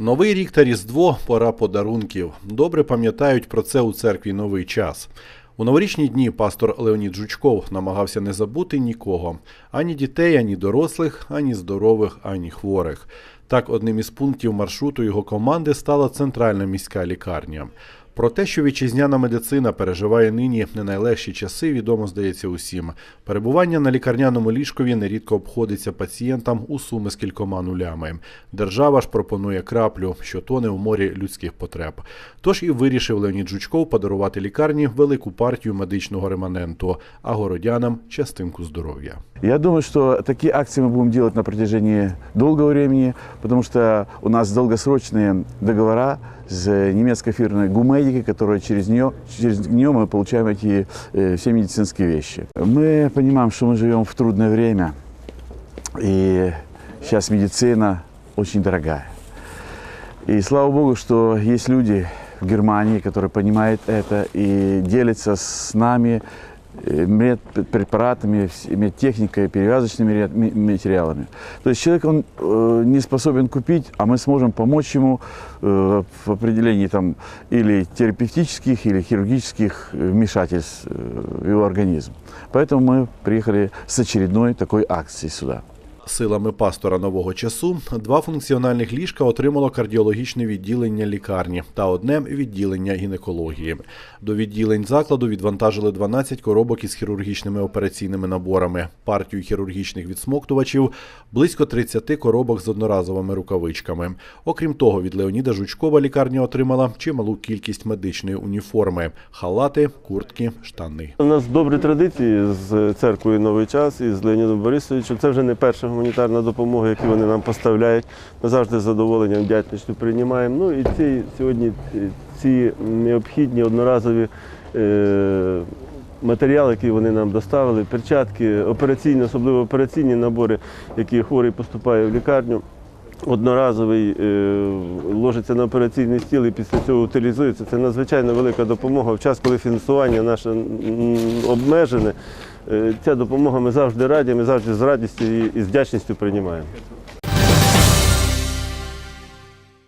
Новий рік та Різдво пора подарунків. Добре пам'ятають про це у церкві новий час. У новорічні дні пастор Леонід Жучков намагався не забути нікого: ані дітей, ані дорослих, ані здорових, ані хворих. Так, одним із пунктів маршруту його команди стала центральна міська лікарня. Про те, що вітчизняна медицина переживає нині не найлегші часи, відомо здається усім. Перебування на лікарняному ліжкові нерідко обходиться пацієнтам у суми з кількома нулями. Держава ж пропонує краплю, що тоне в морі людських потреб. Тож і вирішив Леонід Жучков подарувати лікарні велику партію медичного реманенту, а городянам частинку здоров'я. Я думаю, что такие акции мы будем делать на протяжении долгого времени, потому что у нас долгосрочные договора с немецкой фирмой Гумедики, которая через нее, через нее мы получаем эти э, все медицинские вещи. Мы понимаем, что мы живем в трудное время, и сейчас медицина очень дорогая. И слава Богу, что есть люди в Германии, которые понимают это и делятся с нами медпрепаратами, вс- медтехникой, перевязочными ре- ме- материалами. То есть человек он э, не способен купить, а мы сможем помочь ему э, в определении там или терапевтических, или хирургических э, вмешательств э, в его организм. Поэтому мы приехали с очередной такой акцией сюда. Силами пастора нового часу два функціональних ліжка отримало кардіологічне відділення лікарні та одне відділення гінекології. До відділень закладу відвантажили 12 коробок із хірургічними операційними наборами, партію хірургічних відсмоктувачів, близько 30 коробок з одноразовими рукавичками. Окрім того, від Леоніда Жучкова лікарня отримала чималу кількість медичної уніформи: халати, куртки, штани. У нас добрі традиції з церквою Новий час і з Леонідом Борисовичем. Це вже не перша гуманітарна допомога, яку вони нам поставляють. Ми завжди з задоволенням вдячністю приймаємо. Ну і ці сьогодні е, ці необхідні одноразові. е, Матеріали, які вони нам доставили, перчатки, операційні, особливо операційні набори, які хворий поступає в лікарню. Одноразовий е, ложиться на операційний стіл і після цього утилізується. Це надзвичайно велика допомога. В час, коли фінансування наше обмежене, ця допомога ми завжди раді, ми завжди з радістю і, і з вдячністю приймаємо.